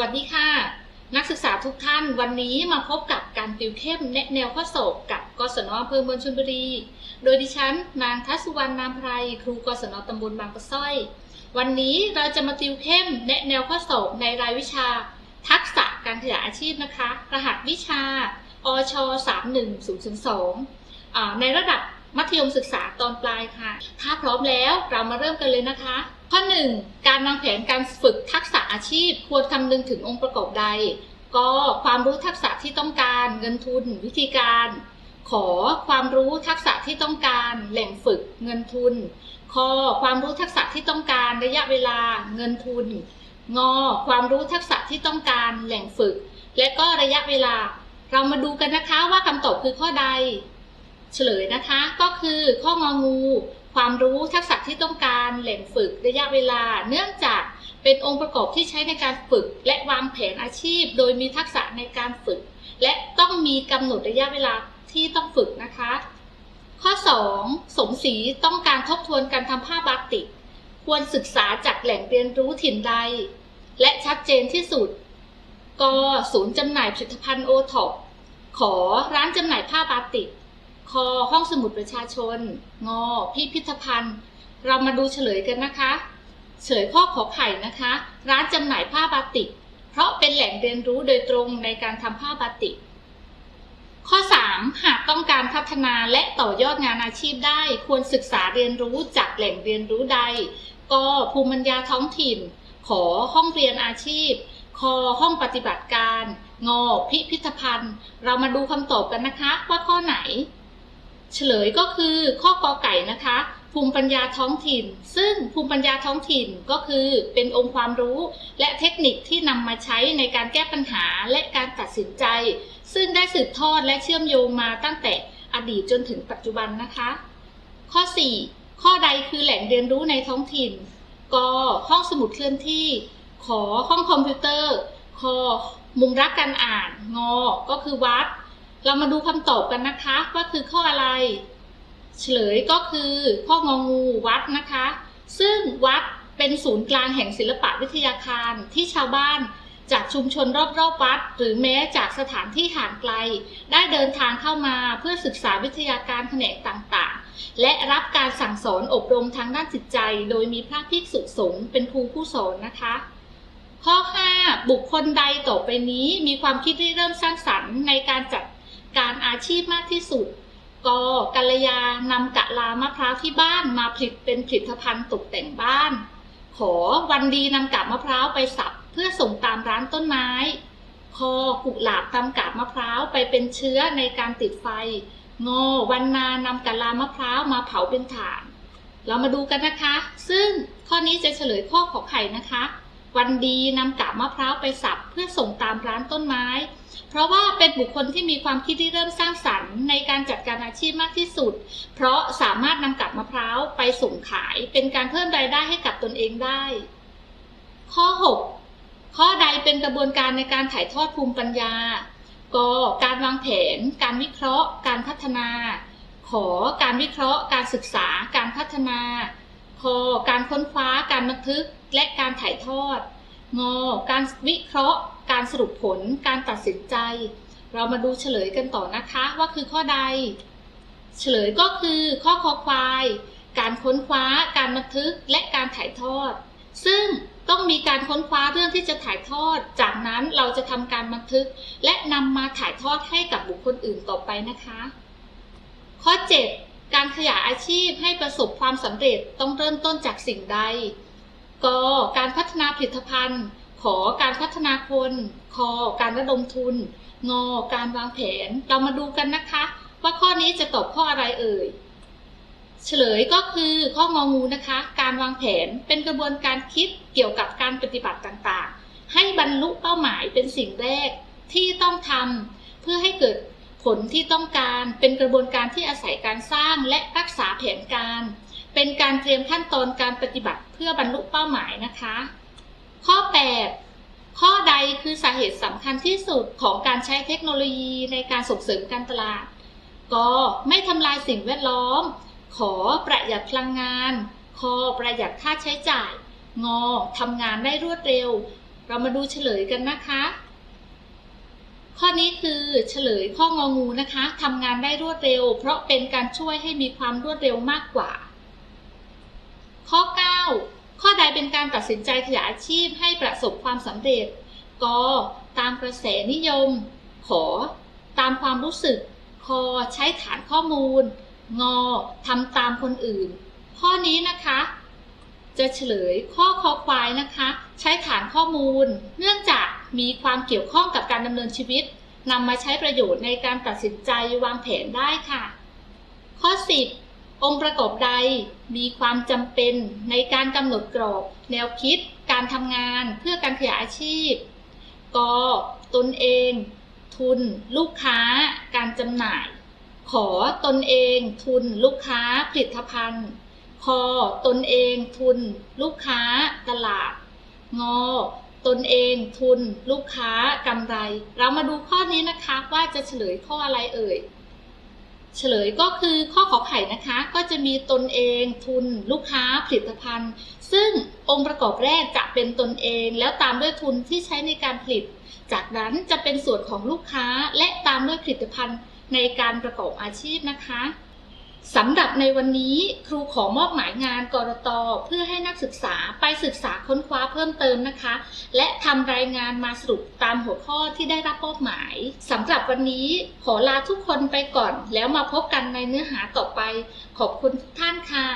วัสดีค่ะ นักศึกษาทุกท่านวันนี้มาพบกับการติวเข้มแนแนวข้อสอบกับกศนอำเภอเมืองชลบุรี โดยดิฉันนางทัศวรรณนามไพรครูกศนตำบลบางปะสร้อย วันนี้เราจะมาติวเข้มแนแนวข้อสอบในรายวิชา ทักษะการขยายอาชีพนะคะ รหัสวิชาอช31002อ่าในระดับมัธยมศึกษาตอนปลายค่ะ ถ้าพร้อมแล้วเรามาเริ่มกันเลยนะคะ ข้อ 1 การวางแผนการฝึกทักษะอาชีพ ควรคำนึงถึงองค์ประกอบใด ก็ความรู้ทักษะที่ต้องการ เงินทุน วิธีการ ขอความรู้ทักษะที่ต้องการ แหล่งฝึก เงินทุนคอความรู้ทักษะที่ต้องการระยะเวลา เงินทุน งอ ความรู้ทักษะที่ต้องการแหล่งฝึก และก็ระยะเวลา เรามาดูกันนะคะว่าคำตอบคือข้อใด เฉลยนะคะก็คือข้ององู ความรู้ทักษะที่ต้องการแหล่งฝึกระยะเวลา เนื่องจากเป็นองค์ประกอบที่ใช้ในการฝึก และวางแผนอาชีพ โดยมีทักษะในการฝึก และต้องมีกำหนดระยะเวลาที่ต้องฝึกนะคะ ข้อ 2 สมศรีต้องการทบทวนการทำผ้าบาติก ควรศึกษาจากแหล่งเรียนรู้ถิ่นใด และชัดเจนที่สุดกศูนย์จำหน่ายผลิตภัณฑ์โอท็อปขอร้านจำหน่ายผ้าบาติก คอห้องสมุดประชาชน งอพิพิธภัณฑ์ เรามาดูเฉลยกันนะคะ เฉลยข้อขอไข่นะคะ ร้านจำหน่ายผ้าบาติก เพราะเป็นแหล่งเรียนรู้โดยตรงในการทำผ้าบาติก ข้อ 3 หากต้องการพัฒนาและต่อยอดงานอาชีพได้ ควรศึกษาเรียนรู้จากแหล่งเรียนรู้ใดก็ภูมิปัญญาท้องถิ่น ขอห้องเรียนอาชีพ คอห้องปฏิบัติการ งอพิพิธภัณฑ์ เรามาดูคำตอบกันนะคะว่าข้อไหน เฉลยก็คือข้อกอไก่นะคะ ภูมิปัญญาท้องถิ่น ซึ่งภูมิปัญญาท้องถิ่นก็คือเป็นองค์ความรู้ และเทคนิคที่นำมาใช้ในการแก้ปัญหาและการตัดสินใจ ซึ่งได้สืบทอดและเชื่อมโยงมาตั้งแต่อดีตจนถึงปัจจุบันนะคะ ข้อ 4 ข้อใดคือแหล่งเรียนรู้ในท้องถิ่นกห้องสมุดเคลื่อนที่ ขอห้องคอมพิวเตอร์คอมุมรักการอ่านงอก็คือวัด เรามาดูคำตอบกันนะคะ ว่าคือข้ออะไร เฉลยก็คือข้ององูวัดนะคะ ซึ่งวัดเป็นศูนย์กลางแห่งศิลปะวิทยาคารที่ชาวบ้านจากชุมชนรอบๆวัด หรือแม้จากสถานที่ห่างไกล ได้เดินทางเข้ามาเพื่อศึกษาวิทยาการแขนงต่างๆ และรับการสั่งสอนอบรมทางด้านจิตใจ โดยมีพระภิกษุสงฆ์เป็นครูผู้สอนนะคะ ข้อ 5 บุคคลใดต่อไปนี้มีความคิดที่เริ่มสร้างสรรค์ในการจัด การอาชีพมากที่สุดกกัลยานำกะลามะพร้าวที่บ้านมาผลิตเป็นผลิตภัณฑ์ตกแต่งบ้าน ขอวันดีนำกาบมะพร้าวไปสับเพื่อส่งตามร้านต้นไม้ คอกุหลาบนำกาบมะพร้าวไปเป็นเชื้อในการติดไฟ งอวันนานำกะลามะพร้าวมาเผาเป็นถ่าน เรามาดูกันนะคะ ซึ่งข้อนี้จะเฉลยข้อขอไข่นะคะ วันดีนำกาบมะพร้าวไปสับเพื่อส่งตามร้านต้นไม้ เพราะว่าเป็นบุคคลที่มีความคิดที่เริ่มสร้างสรรค์ในการจัดการอาชีพมากที่สุด เพราะสามารถนำกาบมะพร้าวไปส่งขาย เป็นการเพิ่มรายได้ให้กับตนเองได้ ข้อ 6 ข้อใดเป็นกระบวนการในการถ่ายทอดภูมิปัญญา ก การวางแผน การวิเคราะห์ การพัฒนาขอการวิเคราะห์ การศึกษา การพัฒนา คการค้นคว้าการบันทึกและการถ่ายทอดงการวิเคราะห์ การสรุปผล การตัดสินใจ เรามาดูเฉลยกันต่อนะคะว่าคือข้อใด เฉลยก็คือข้อคอควาย การค้นคว้า การบันทึกและการถ่ายทอด ซึ่งต้องมีการค้นคว้าเรื่องที่จะถ่ายทอด จากนั้นเราจะทำการบันทึก และนำมาถ่ายทอดให้กับบุคคลอื่นต่อไปนะคะ ข้อ 7 การขยายอาชีพให้ประสบความสำเร็จต้องเริ่มต้นจากสิ่งใดกการพัฒนาผลิตภัณฑ์ ขอการพัฒนาคนคอการระดมทุน งอการวางแผน เรามาดูกันนะคะ ว่าข้อนี้จะตอบข้ออะไรเอ่ย เฉลยก็คือข้ององูนะคะ การวางแผนเป็นกระบวนการคิดเกี่ยวกับการปฏิบัติต่างๆ ให้บรรลุเป้าหมายเป็นสิ่งแรกที่ต้องทำเพื่อให้เกิด ผลที่ต้องการเป็นกระบวนการที่อาศัยการสร้างและรักษาแผนการ เป็นการเตรียมขั้นตอนการปฏิบัติเพื่อบรรลุเป้าหมายนะคะ ข้อ 8 ข้อใดคือสาเหตุสำคัญที่สุดของการใช้เทคโนโลยีในการส่งเสริมการตลาดก็ไม่ทำลายสิ่งแวดล้อม ขอประหยัดพลังงาน คอประหยัดค่าใช้จ่าย งอทำงานได้รวดเร็ว เรามาดูเฉลยกันนะคะ ข้อนี้คือเฉลยข้ององูนะคะทำงานได้รวดเร็ว เพราะเป็นการช่วยให้มีความรวดเร็วมากกว่า ข้อ 9 ข้อใดเป็นการตัดสินใจขยายอาชีพให้ประสบความสำเร็จกตามกระแสนิยม ขอ ตามความรู้สึกคอใช้ฐานข้อมูลงอทำตามคนอื่น ข้อนี้นะคะ จะเฉลยข้อคอควายนะคะ ใช้ฐานข้อมูล เนื่องจากมีความเกี่ยวข้องกับการดำเนินชีวิตนำมาใช้ประโยชน์ในการตัดสินใจวางแผนได้ค่ะ ข้อ 10 องค์ประกอบใดมีความจำเป็นในการกำหนดกรอบ แนวคิด การทำงานเพื่อการขยายอาชีพ ก ตนเอง ทุน ลูกค้า การจำหน่าย ขอตนเอง ทุน ลูกค้า ผลิตภัณฑ์ คอตนเองทุน ลูกค้าตลาด งอ ตนเองทุน ลูกค้ากำไร เรามาดูข้อนี้นะคะว่าจะเฉลยข้ออะไรเอ่ย เฉลยก็คือข้อขอไข่นะคะ ก็จะมีตนเองทุน ลูกค้าผลิตภัณฑ์ ซึ่งองค์ประกอบแรกจะเป็นตนเอง แล้วตามด้วยทุนที่ใช้ในการผลิต จากนั้นจะเป็นส่วนของลูกค้าและตามด้วยผลิตภัณฑ์ในการประกอบอาชีพนะคะ สำหรับในวันนี้ครูขอมอบหมายงานกรตเพื่อให้นักศึกษาไปศึกษาค้นคว้าเพิ่มเติมนะคะ และทำรายงานมาสรุปตามหัวข้อที่ได้รับมอบหมายสำหรับวันนี้ขอลาทุกคนไปก่อน แล้วมาพบกันในเนื้อหาต่อไป ขอบคุณทุกท่านค่ะ